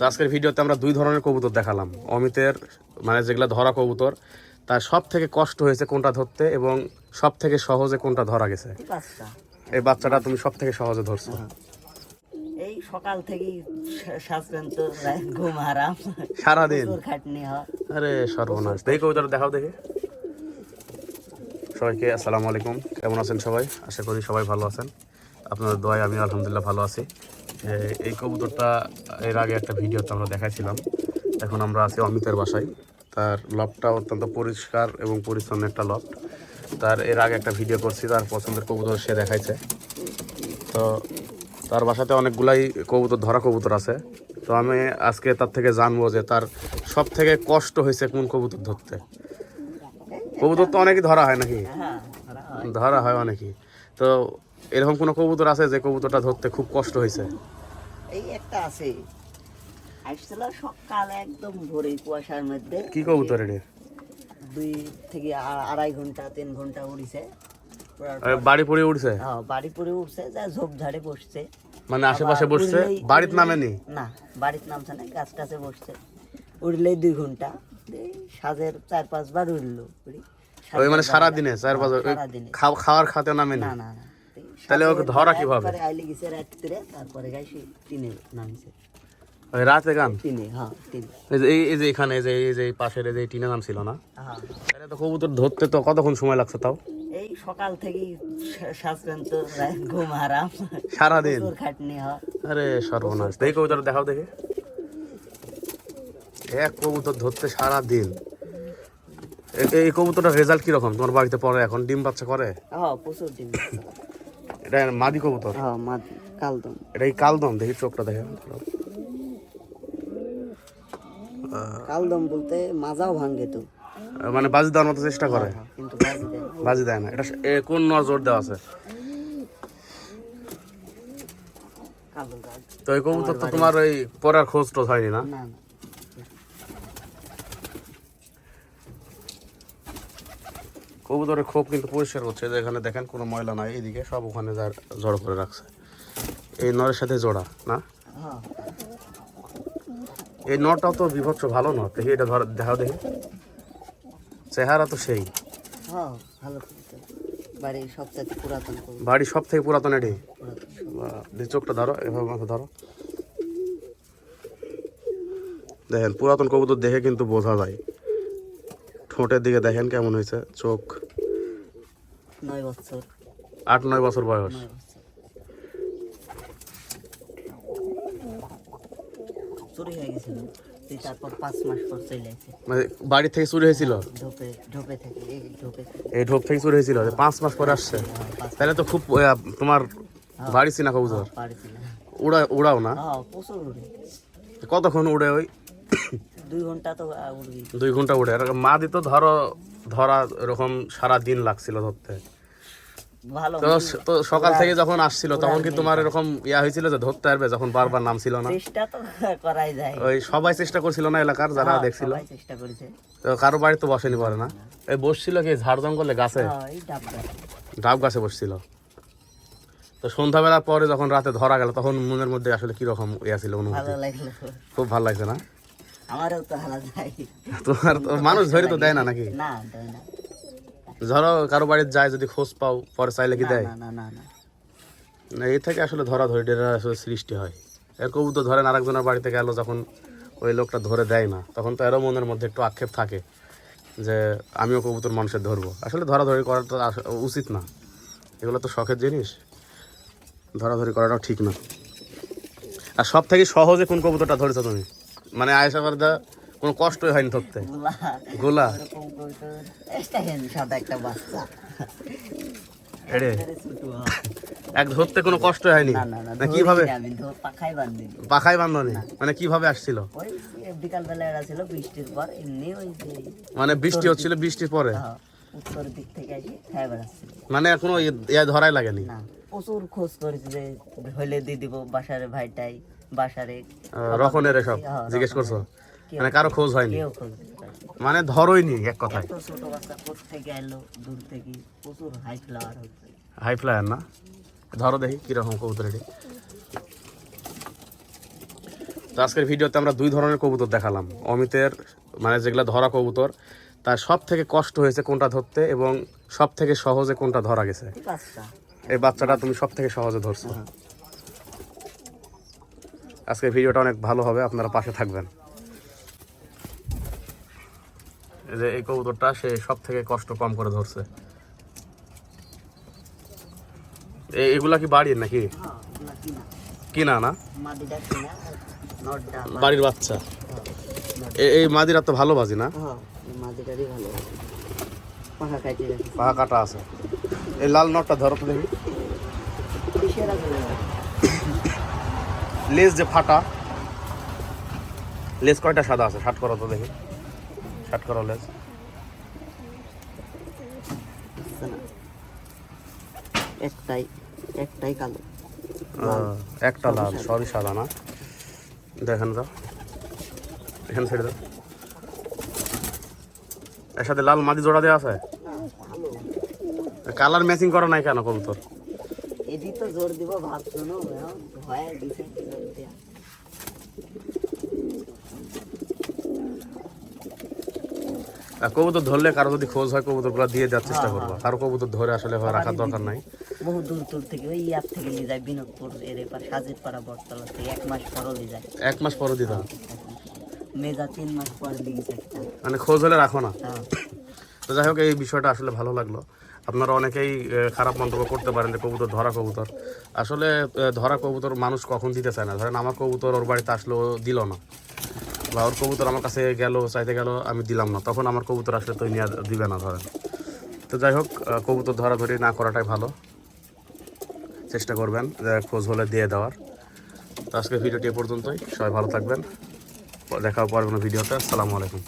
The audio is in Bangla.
তো আজকের ভিডিওতে আমরা দুই ধরনের কবুতর দেখালাম। অমিতের মানে যেগুলো ধরা কবুতর তার সব থেকে কষ্ট হয়েছে কোনটা ধরতে এবং সব থেকে সহজে কোনটা ধরা গেছে। এই বাচ্চাটা তুমি সব থেকে সহজে ধরছো। এই সকাল থেকেই তো ঘুম আরাম সারাদিন? খাটনি হয়। আরে সর্বনাশ। এই কবিতাটা দেখাও দেখে। সবাইকে আসসালামু আলাইকুম। কেমন আছেন সবাই? আশা করি সবাই ভালো আছেন। আপনাদের দোয়ায় আমি আলহামদুলিল্লাহ ভালো আছি। এই কবুতরটা এর আগে একটা ভিডিওতে আমরা দেখাইছিলাম। এখন আমরা আছি অমিতের বাসায়। তার লবটা অত্যন্ত পরিষ্কার এবং পরিচ্ছন্ন একটা লব তার এর আগে একটা ভিডিও করছি তার পছন্দের কবুতর সে দেখাইছে। তো তার বাসাতে অনেকগুলাই কবুতর ধরা কবুতর আছে। তো আমি আজকে তার থেকে জানব যে তার সব থেকে কষ্ট হয়েছে কোন কবুতর ধরতে। কবুতর তো অনেকই ধরা হয় নাকি? হয়। ধরা হয় অনেকই। তো এরকম কোনো কবুতর আছে যে কবুতরটা ধরতে খুব কষ্ট হয়েছে? এই একটা আছে। আসছিল সকালে একদম ভোরে কুয়াশার মধ্যে। কি কবুতর এটি দুই থেকে আড়াই ঘণ্টা তিন ঘণ্টা উড়িছে। বাড়ি পড়ে উঠছে হ্যাঁ, বাড়ি পরে উঠছে যা ঝোপঝাড়ে বসছে। মানে আশেপাশে বসছে? বাড়িতে নামেনি? না বাড়িতে নামছে না গাছ টাছে বসছে। উড়লেই দুই ঘণ্টা। সাজের চার পাঁচবার উড়লো। ওই মানে সাতবার সারা দিনে চার পাঁচ হ্যাঁ, সারাদিনে। খাওয়ার খাতে নামেনি? না না না। তাহলে ওকে ধরা কীভাবে? আইলে গেছে রাত্রে তারপরে গাইছে তিনে নামছে। ওই রাতে গান? তিনে হ্যাঁ তিনে এই যে এই- এই যে এখানে যে এই যে পাশের যে টিনা ছিল না? হ্যাঁ। তাহলে তো কবুতর ধরতে তো কতক্ষণ সময় লাগছে তাও? এই সকাল সাজবেন তো ঘুম আরাম। সারাদিন? খাটনি হয়। আরে সর্বনাশ। এই কবুতর দেখাও দেখে। এক কবুতর ধরতে সারা দিন এই কবুতরটার রেজাল্ট কীরকম? তোমার বাড়িতে পড়ে এখন? ডিম বাচ্চা করে? হ্যাঁ প্রচুর ডিম এটা মাদি কবুতর। হ্যাঁ মাদি কালদম। এটা এই কালদম দেখি চোখটা দেখে কালদম বলতে মাজাও ভাঙ্গে তো। মানে বাজি দেওয়ার মতো চেষ্টা করে। হ্যাঁ, কিন্তু বাজি দেয় না। বাজি দেয় না। এটা কোন নজর দেওয়া আছে? তো এই কবুতর তো তোমার ওই পড়ার খোঁজ টোজ হয়নি না না। কবুতরের খোপ কিন্তু পরিষ্কার করছে যে এখানে দেখেন কোনো ময়লা নাই এইদিকে সব ওখানে যা জড়ো করে রাখছে। এই নরের সাথে জোড়া না? এই নটাও তো বিভৎস ভালো নট দেখি এটা ধর দেখাও দেখি। চেহারা তো সেই। বাড়ি সব থেকে পুরাতন এটি? চোখটা ধরো এভাবে মাথা ধরো। দেখেন পুরাতন কবুতর দেখে কিন্তু বোঝা যায়। ঠোঁটের দিকে দেখেন কেমন হয়েছে চোখ নয় বছর। আট নয় বছর বয়স। চুরি হয়ে গেছিল। তারপর পাঁচ মাস পর চলে আসে। মানে বাড়ি থেকে চুরি হয়েছিল? ঢোপে ঢোপে থেকে এই ঢোপে। থেকে এই ঢোপ থেকে চুরি হয়েছিল? পাঁচ মাস পরে আসছে? হ্যাঁ, তাহলে তো খুব তোমার বাড়ি চিনা কবুতর? উড়া উড়াও না? হ্যাঁ প্রচুর উড়ে। কতক্ষণ উড়ে ওই? দুই ঘণ্টা তো আহ, উড়বি। দুই ঘণ্টা মা দিত ধরো ধরা এরকম সারা দিন লাগছিল ধরতে। ভালো তো তো সকাল থেকে যখন আসছিল তখন কি তোমার এরকম ইয়া হয়েছিল যে ধরতে পারবে যখন বারবার নাম ছিল না? চেষ্টা তো করাই যায়। ওই সবাই চেষ্টা করছিল না এলাকার যারা হ্যাঁ, দেখছিল। চেষ্টা করেছে। তো কারও বাড়ি তো বসেনি পারে না? এই বসছিল কি ঝাড় জঙ্গলে গাছে? হ্যাঁ, ডাবটা ডাব গাছে। বসছিল। তো সন্ধ্যাবেলা পরে যখন রাতে ধরা গেল তখন মনের মধ্যে আসলে কীরকম ইয়া ছিল অনুভূতি? খুব ভালো লাগছে না? আমারও তো হালা যায় তোমার তো মানুষ ধরে তো দেয় না নাকি? না দেয় না। ধরো কারও বাড়িতে যায় যদি খোঁজ পাও পরে চাইলে কি দেয়? না না না না। না থেকে আসলে ধরা ধরি আসলে সৃষ্টি হয়। এর কবুতর ধরেন আরেকজনের বাড়িতে গেল যখন ওই লোকটা ধরে দেয় না তখন তো এরও মনের মধ্যে একটু আক্ষেপ থাকে যে আমিও কবুতর মানুষের ধরবো। আসলে ধরাধরি করাটা আস- উচিত না। এগুলো তো শখের জিনিস। ধরাধরি করাটাও ঠিক না। আর সব থেকে সহজে কোন কবুতরটা ধরেছো তুমি? মানে আয়েশা বারদা কোনো কষ্টই হয়নি ধরতে। গোলা। এক ধরতে কোনো কষ্ট হয়নি? না কীভাবে? পাখায় বান্ধনি মানে কীভাবে আসছিল? এরা ছিল বৃষ্টির পর এমনি ওই মানে বৃষ্টি হচ্ছিল বৃষ্টির পরে? হ্যাঁ, উত্তর দিক থেকে আসি খাই মানে কোনো ইয়া ধরাই লাগেনি? প্রচুর খোঁজ করেছি যে হইলে দিয়ে দিব বাসারে ভাইটাই। বাসারে। রকনের এসব হ্যাঁ, জিজ্ঞেস করছ? মানে কারও খোঁজ হয়নি? মানে ধরোইনি এক কথায়? ছোট বাচ্চা থেকে এলো দূর থেকে? প্রচুর হাই ফ্লাওয়ার হচ্ছে। হাই ফ্লায়ার না? ধরো দেখি কীরকম কবুতর এটি। তো আজকের ভিডিওতে আমরা দুই ধরনের কবুতর দেখালাম। অমিতের মানে যেগুলো ধরা কবুতর তার সব থেকে কষ্ট হয়েছে কোনটা ধরতে এবং সব থেকে সহজে কোনটা ধরা গেছে? এই বাচ্চাটা তুমি সব থেকে সহজে ধরছো। আজকের ভিডিওটা অনেক ভালো হবে আপনারা পাশে থাকবেন। এই যে এই কবুতরটা সে সব থেকে কষ্ট কম করে ধরছে। এগুলা কি বাড়ির নাকি? হ্যাঁ কিনা। না? বাড়ির বাচ্চা? এ- এই মাদিরা তো ভালো বাজি না? হ্যাঁ এই মাদিটারই ভালো পাখা কাটিয়ে রাখি। পা কাটা আছে। এই লাল নটটা ধরো তো দেখি। লেজ যে ফাটা লেজ কয়টা সাদা আছে? ষাট করো তো দেখি। ষাট করো লেজ একটাই একটাই কালো। একটা লাল সবই সাদা না? দেখেন তো। এখানে ছেড়ে দাও এর সাথে লাল মাটি জোড়া দেওয়া আছে? কালার ম্যাচিং করা নাই কেন কবুতর? এদি তো জোর দিব ভয় দিছে দেয়া? কবুতর ধরলে কারও যদি খোঁজ হয় কবুতরগুলো দিয়ে দেওয়ার চেষ্টা করব। কারও কবুতর ধরে আসলে হয় রাখার দরকার নাই। বহু দূর দূর থেকে ওই ইয়ার থেকে নিয়ে যায় বিনোদপুর এর এপার সাজের পাড়া বটতলা থেকে। এক মাস পরও নিয়ে যায়। এক মাস পরে দিতাম মেজা তিন মাস পর একটা। মানে খোঁজ হলে রাখো না? হ্যাঁ। তো যাই হোক এই বিষয়টা আসলে ভালো লাগল। আপনারা অনেকেই খারাপ মন্তব্য করতে পারেন যে কবুতর ধরা কবুতর। আসলে ধরা কবুতর মানুষ কখন দিতে চায় না। ধরেন আমার কবুতর ওর বাড়িতে আসলো, দিল না। বা ওর কবুতর আমার কাছে গেল, চাইতে গেল, আমি দিলাম না। তখন আমার কবুতর আসলে তো নিয়ে দিবে না ধরেন। তো যাই হোক কবুতর ধরাধরি না করাটাই ভালো। চেষ্টা করবেন খোঁজ হলে দিয়ে দেওয়ার। তো আজকে ভিডিওটি এ পর্যন্তই। সবাই ভালো থাকবেন। দেখা পরে কোনো ভিডিওতে। আসসালামু আলাইকুম।